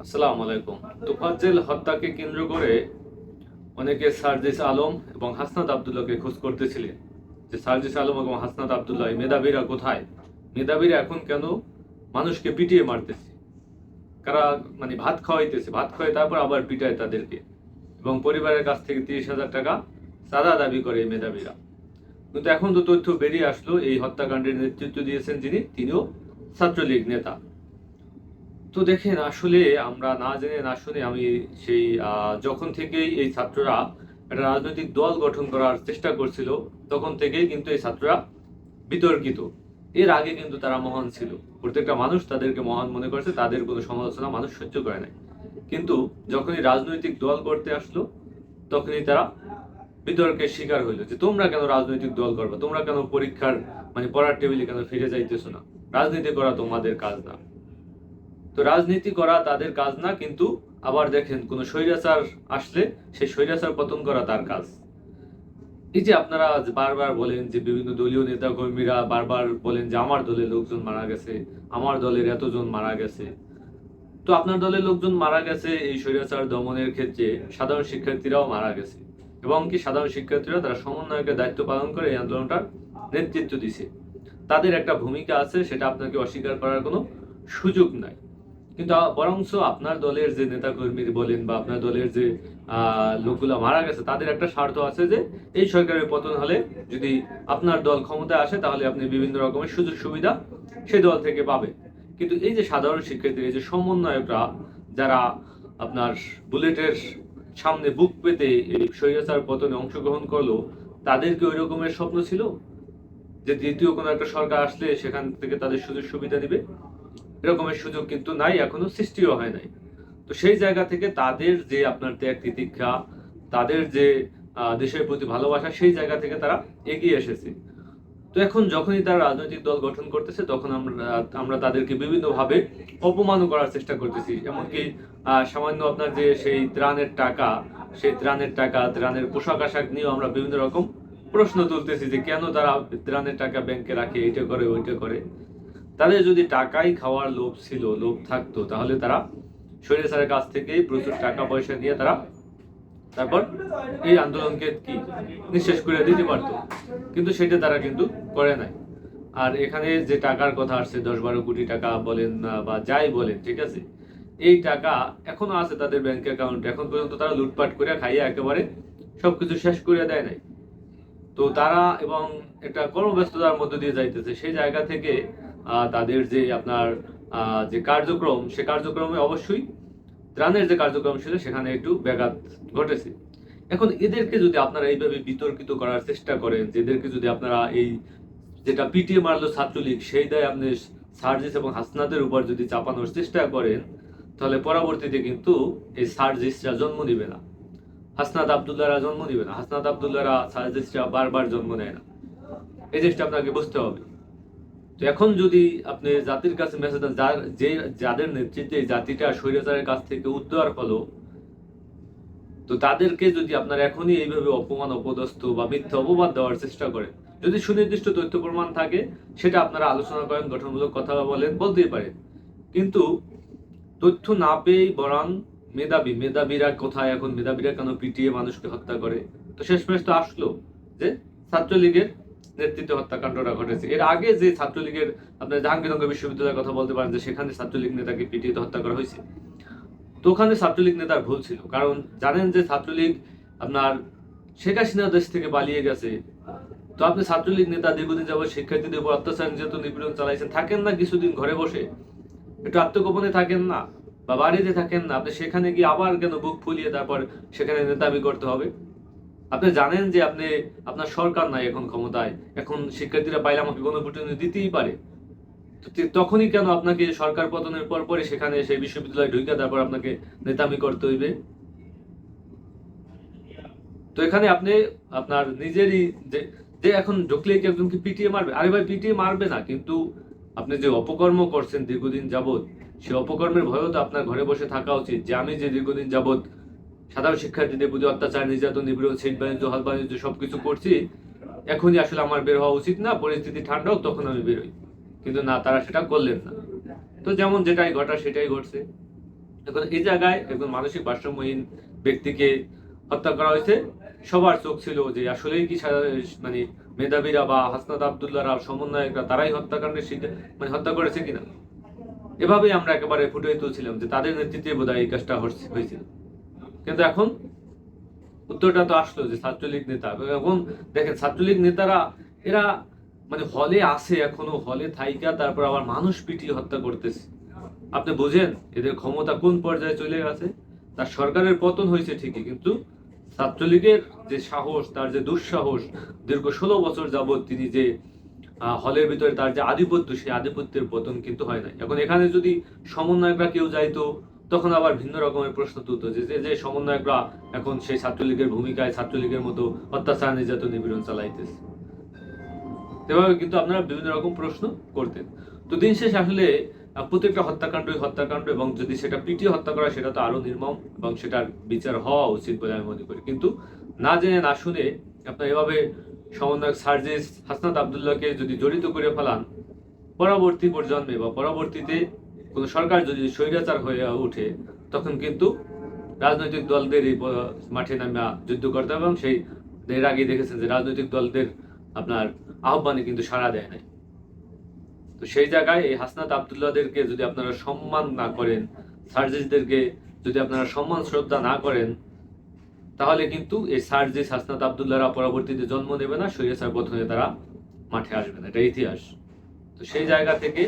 আসসালামু আলাইকুম। তোফাজ্জেল হত্যাকে কেন্দ্র করে অনেকে সার্জিস আলম এবং হাসনাত আবদুল্লাহকে খোঁজ করতেছিলেন যে সার্জিস আলম এবং হাসনাত আবদুল্লাহ মেধাবীরা কোথায়? মেধাবীরা এখন কেন মানুষকে পিটিয়ে মারতেছে? কারা মানে ভাত খাওয়াইতেছে? ভাত খাওয়াই তারপর আবার পিটায় তাদেরকে এবং পরিবারের কাছ থেকে তিরিশ হাজার টাকা সাদা দাবি করে এই মেধাবীরা। কিন্তু এখন তো তথ্য বেরিয়ে আসলো, এই হত্যাকাণ্ডের নেতৃত্ব দিয়েছেন যিনি, তিনিও ছাত্রলীগ নেতা। তো দেখেন, আসলে আমরা না জেনে, না শুনে আমি সেই যখন থেকেই এই ছাত্ররা একটা রাজনৈতিক দল গঠন করার চেষ্টা করছিল, তখন থেকেই কিন্তু এই ছাত্ররা বিতর্কিত। এর আগে কিন্তু তারা মহান ছিল। প্রত্যেকটা মানুষ তাদেরকে মহান মনে করছে, তাদের কোনো সমালোচনা মানুষ সহ্য করে নাই। কিন্তু যখনই রাজনৈতিক দল করতে আসলো, তখনই তারা বিতর্কের শিকার হইল যে, তোমরা কেন রাজনৈতিক দল করবে? তোমরা কেন পরীক্ষার মানে পড়ার টেবিলে কেন ফিরে যাইতেছো না? রাজনীতি করা তোমাদের কাজ না। তো রাজনীতি করা তাদের কাজ না, কিন্তু আবার দেখেন কোন স্বৈরাচার আসলে সেই স্বৈরাচার পতন করা তার কাজ। এই যে আপনারা বারবার বলেন যে বিভিন্ন দলীয় নেতা কর্মীরা বারবার বলেন যে আমার দলের লোকজন মারা গেছে, আমার দলের এতজন মারা গেছে। তো আপনার দলের লোকজন মারা গেছে, এই স্বৈরাচার দমনের ক্ষেত্রে সাধারণ শিক্ষার্থীরাও মারা গেছে এবং কি সাধারণ শিক্ষার্থীরা তারা সমন্বয়কের দায়িত্ব পালন করে এই আন্দোলনটার নেতৃত্ব দিছে। তাদের একটা ভূমিকা আছে, সেটা আপনাকে অস্বীকার করার কোনো সুযোগ নাই। কিন্তু বরঞ্চ আপনার দলের যে নেতা কর্মী বলেন বা আপনার দলের যে লোকগুলা মারা গেছে, তাদের একটা স্বার্থ আছে যে এই সরকারের পতন হলে যদি আপনার দল ক্ষমতায় আসে, তাহলে আপনি বিভিন্ন রকমের সুযোগ সুবিধা সেই দল থেকে পাবে। কিন্তু এই যে সাধারণ শিক্ষার্থী এই যে সমন্বয়করা, যারা আপনার বুলেটের সামনে বুক পেতে এই স্বৈরাচার পতনে অংশগ্রহণ করল, তাদের কি ওই রকমের স্বপ্ন ছিল? যে দ্বিতীয় কোনো একটা সরকার আসলে সেখান থেকে তাদের সুযোগ সুবিধা দিবে? এরকমের সুযোগ কিন্তু নাই, এখনও সৃষ্টিও হয় নাই। তো সেই জায়গা থেকে তাদের যে আপনার ত্যাগ তিতিক্ষা, তাদের যে দেশের প্রতি ভালোবাসা, সেই জায়গা থেকে তারা এগিয়ে এসেছে। তো এখন যখনই তারা রাজনৈতিক দল গঠন করতেছে, তখন আমরা আমরা তাদেরকে বিভিন্নভাবে অপমানও করার চেষ্টা করতেছি। এমনকি সামান্য আপনার যে সেই ত্রাণের টাকা, সেই ত্রাণের টাকা, ত্রাণের পোশাক আশাক নিয়েও আমরা বিভিন্ন রকম প্রশ্ন তুলতেছি যে কেন তারা ত্রাণের টাকা ব্যাংকে রাখে, এইটা করে, ওইটা করে। তাদের যদি টাকাই খাওয়ার লোভ ছিল লোভ থাকতো তাহলে তারা স্বৈরাচারের কাছ থেকেই প্রচুর টাকা পয়সা নিয়ে তারা তারপর এই আন্দোলনকে কি নিঃশেষ করে দিতে পারতো। কিন্তু সেটা তারা কিন্তু করে নাই। আর এখানে যে টাকার কথা আসছে দশ বারো কোটি টাকা বলেন আহ, বা যাই বলেন ঠিক আছে? এই টাকা এখনও আছে তাদের ব্যাংক অ্যাকাউন্ট এখন পর্যন্ত তারা লুটপাট করে খাইয়ে একেবারে সবকিছু শেষ করে দেয় নাই। তো তারা এবং একটা কর্মব্যস্ততার মধ্য দিয়ে যাইতেছে। সেই জায়গা থেকে তাদের যে আপনার যে কার্যক্রম, সে কার্যক্রমে অবশ্যই ত্রাণের যে কার্যক্রম ছিল, সেখানে একটু ব্যাঘাত ঘটেছে। এখন এদেরকে যদি আপনারা এইভাবে বিতর্কিত করার চেষ্টা করেন, যে এদেরকে যদি আপনারা এই যেটা পিটিএ মারলো ছাত্রলীগ, সেই দায় আপনি সার্জিস এবং হাসনাদের উপর যদি চাপানোর চেষ্টা করেন, তাহলে পরবর্তীতে কিন্তু এই সার্জিসরা জন্ম নিবে না। হাসনাত আবদুল্লাহরা জন্ম নিবে না। হাসনাত আবদুল্লাহরা সার্জিসরা বারবার জন্ম নেয় না। এই জিনিসটা আপনাকে বুঝতে হবে। তো এখন যদি আপনি জাতির কাছে মেসেজ দেন, যার যে যাদের নেতৃত্বে জাতিটা স্বৈরাচারের কাছ থেকে উদ্ধার হলো, তো তাদেরকে যদি আপনারা এখনই এইভাবে অপমান, অপদস্থ বা মিথ্যা অপবাদ দেওয়ার চেষ্টা করেন, যদি সুনির্দিষ্ট তথ্য প্রমাণ থাকে, সেটা আপনারা আলোচনা করেন, গঠনমূলক কথা বলেন, বলতেই পারেন। কিন্তু তথ্য না পেয়েই বরং মেধাবী, মেধাবীরা কোথায় এখন? মেধাবীরা কেন পিটিয়ে মানুষকে হত্যা করে? তো শেষমেশ তো আসলো যে ছাত্রলীগের নেতৃত্বে হত্যাকাণ্ডটা ঘটেছে। এর আগে যে ছাত্রলীগের আপনার জাহাঙ্গীরনগর বিশ্ববিদ্যালয়ের কথা বলতে পারেন যে সেখানে ছাত্রলীগ নেতাকে পিটিয়ে হত্যা করা হয়েছে। তো ওখানে ছাত্রলীগ নেতার ভুল ছিল, কারণ জানেন যে ছাত্রলীগ আপনার শেখ হাসিনা দেশ থেকে পালিয়ে গেছে। তো আপনি ছাত্রলীগ নেতা দীর্ঘদিন যাবত শিক্ষার্থীদের উপর অত্যাচার, নির্যাতন, নিপীড়ন চালাইছেন, থাকেন না কিছুদিন ঘরে বসে। একটু আত্মগোপনে থাকেন না বা বাড়িতে থাকেন না, আপনি সেখানে গিয়ে আবার কেন বুক ফুলিয়ে তারপর সেখানে নেতামি করতে হবে? আপনি জানেন যে আপনি, আপনার সরকার নাই এখন ক্ষমতায়। এখন শিক্ষার্থীরা পাইলে আমাকে গণপ্রতিনিধি দিতেই পারে। তখনই কেন আপনাকে সরকার পতনের পর পরে সেখানে সেই বিশ্ববিদ্যালয়ে ঢুকে তারপর আপনাকে নেতামি করতে হইবে? তো এখানে আপনি, আপনার নিজেরই যে এখন ঢুকলে কি একজনকে পিটিয়ে মারবে? আরে ভাই পিটিয়ে মারবে না, কিন্তু আপনি যে অপকর্ম করছেন দীর্ঘদিন যাবত সে অপকর্মের ভয়ও তো আপনার ঘরে বসে থাকা উচিত যে আমি যে দীর্ঘদিন যাবত সাধারণ শিক্ষার্থীদের প্রতি অত্যাচার, নির্যাতন, নিপীড়ন, সিট বাণিজ্য হল বাণিজ্য সবকিছু করছি। এখনই আসলে আমার বের হওয়া উচিত না, পরিস্থিতি ঠান্ডা হোক, তখন আমি বেরোই কিন্তু না, তারা সেটা করলেন না। তো যেমন যেটাই ঘটা, সেটাই ঘটছে। এখন এই জায়গায় একজন মানসিক ভারসাম্যহীন ব্যক্তিকে হত্যা করা হয়েছে। সবার চোখ ছিল যে আসলেই কি মানে মেধাবীরা বা হাসনাত আবদুল্লাহরা, সমন্বয়করা, তারাই হত্যাকাণ্ডের মানে হত্যা করেছে কিনা? এভাবেই আমরা একেবারে ফুটে তুলছিলাম যে তাদের নেতৃত্বে বোধহয় এই কাজটা হয়েছিল। কিন্তু এখন উত্তরটা তো আসলো যে ছাত্রলীগ নেতা। এখন দেখেন, ছাত্রলীগ নেতারা, এরা মানে হলে আছে এখনও, হলে থাইকা, তারপর আবার মানুষ পিটিয়ে হত্যা করতেছে। আপনি বোঝেন, এদের ক্ষমতা কোন পর্যায়ে চলে গেছে? তার সরকারের পতন হয়েছে ঠিকই, কিন্তু ছাত্রলীগের যে সাহস, তার যে দুঃসাহস, দীর্ঘ ষোলো বছর যাবৎ তিনি যে হলের ভিতরে তার যে আধিপত্য, সেই আধিপত্যের পতন কিন্তু হয় নাই। এখন এখানে যদি সমন্বয়করা কেউ যাইতো তখন আবার ভিন্ন রকমের প্রশ্ন তুলতো যে, যে- সমন্বয়করা এখন সেই ছাত্রলীগের ভূমিকায় ছাত্রলীগের মতো অত্যাচার, নির্যাতন, নিপীড়ন চালাইতেছে। এভাবে কিন্তু আপনারা বিভিন্ন রকম প্রশ্ন করতেন। তো দিন শেষ আসলে প্রত্যেকটা হত্যাকাণ্ডই হত্যাকাণ্ড এবং যদি সেটা পিটিয়ে হত্যা করা, সেটা তো আরও নির্মম এবং সেটার বিচার হওয়া উচিত বলে আমি মনে করি। কিন্তু না জেনে, না শুনে আপনার এভাবে সমন্বয়ক সার্জিস হাসনাত আবদুল্লাহকে যদি জড়িত করে ফেলান, পরবর্তী প্রজন্মে বা পরবর্তীতে কোনো সরকার যদি স্বৈরাচার হয়ে ওঠে, তখন কিন্তু রাজনৈতিক দলদের এই মাঠে নামা যুদ্ধ করতে হবে এবং সেই এর আগে দেখেছেন যে রাজনৈতিক দলদের আপনার আহ্বানে কিন্তু সাড়া দেয় নাই। তো সেই জায়গায় এই হাসনাত আবদুল্লাহদেরকে যদি আপনারা সম্মান না করেন, সার্জিসদেরকে যদি আপনারা সম্মান, শ্রদ্ধা না করেন, তাহলে কিন্তু এই সার্জিস, হাসনাত আবদুল্লাহরা পরবর্তীতে জন্ম নেবে না সৈয়াসার প্রথমে তারা মাঠে আসবে না। এটা ইতিহাস। তো সেই জায়গা থেকে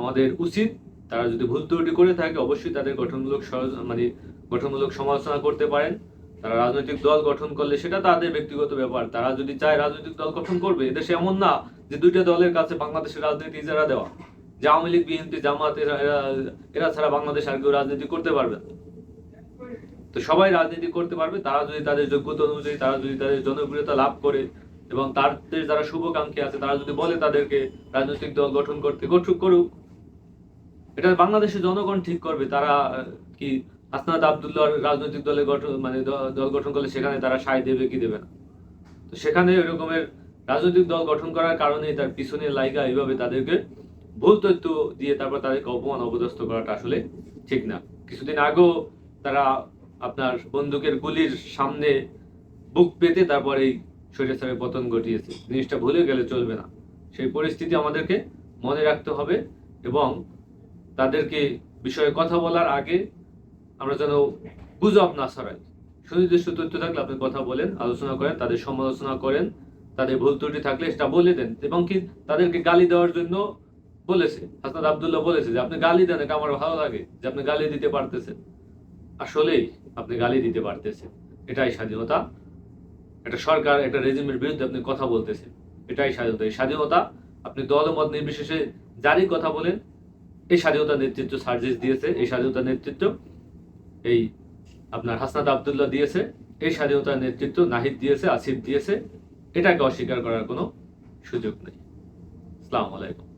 আমাদের উচিত তারা যদি ভুল ত্রুটি করে থাকে, অবশ্যই তাদের গঠনমূলক মানে গঠনমূলক সমালোচনা করতে পারেন। তারা রাজনৈতিক দল গঠন করলে সেটা তাদের ব্যক্তিগত ব্যাপার। তারা যদি চায় রাজনৈতিক দল গঠন করবে, এদেশে এমন না যে দুইটা দলের কাছে বাংলাদেশের রাজনীতি ইজারা দেওয়া। যে আওয়ামী লীগ, বিএনপি, জামাত, এরা ছাড়া বাংলাদেশ আর কেউ রাজনীতি করতে পারবে তো সবাই রাজনীতি করতে পারবে। তারা যদি তাদের যোগ্যতা অনুযায়ী, তারা যদি তাদের জনপ্রিয়তা লাভ করে এবং তাদের যারা শুভকাঙ্ক্ষী আছে, তারা যদি বলে তাদেরকে রাজনৈতিক দল গঠন করতে গঠন করুক এটা বাংলাদেশের জনগণ ঠিক করবে, তারা কি হাসনাত আবদুল্লাহ রাজনৈতিক দলে গঠন মানে দল গঠন করলে সেখানে তারা সায় দেবে কি দেবে না। তো সেখানে এরকমের রাজনৈতিক দল গঠন করার কারণে তার পিছনে লাইগা এইভাবে তাদেরকে ভুল তথ্য দিয়ে তারপর তাদেরকে অপমান অপদস্থ করাটা আসলে ঠিক না। কিছুদিন আগেও তারা আপনার বন্দুকের গুলির সামনে বুক পেতে তারপর এই স্বৈরাচারের পতন ঘটিয়েছে। জিনিসটা ভুলে গেলে চলবে না। সেই পরিস্থিতি আমাদেরকে মনে রাখতে হবে এবং তাদেরকে বিষয়ে কথা বলার আগে আমরা যেন গুজব না ছড়াই। সুনির্দিষ্ট তথ্য থাকলে আপনি কথা বলেন, আলোচনা করেন, তাদের সমালোচনা করেন, তাদের ভুল ত্রুটি থাকলে সেটা বলে দেন। এবং কি তাদেরকে গালি দেওয়ার জন্য বলেছে, হাসনাত আবদুল্লাহ বলেছে যে, আপনি গালি দেন আমার ভালো লাগে যে আপনি গালি দিতে পারতেছেন। আসলেই আপনি গালি দিতে পারতেছেন। এটাই স্বাধীনতা। একটা সরকার, একটা রেজিমের বিরুদ্ধে আপনি কথা বলতেছেন। এটাই স্বাধীনতা। এই স্বাধীনতা আপনি দলমত নির্বিশেষে যারই কথা বলেন এই স্বাধীনতা নেতৃত্ব সার্ভিস দিয়েছে, এই স্বাধীনতা নেতৃত্ব এই আপনার হাসনাত আবদুল্লাহ দিয়েছে, এই স্বাধীনতার নেতৃত্ব নাহিদ দিয়েছে, আসিফ দিয়েছে, এটাকে অস্বীকার করার কোনো সুযোগ নেই। আসসালামু আলাইকুম।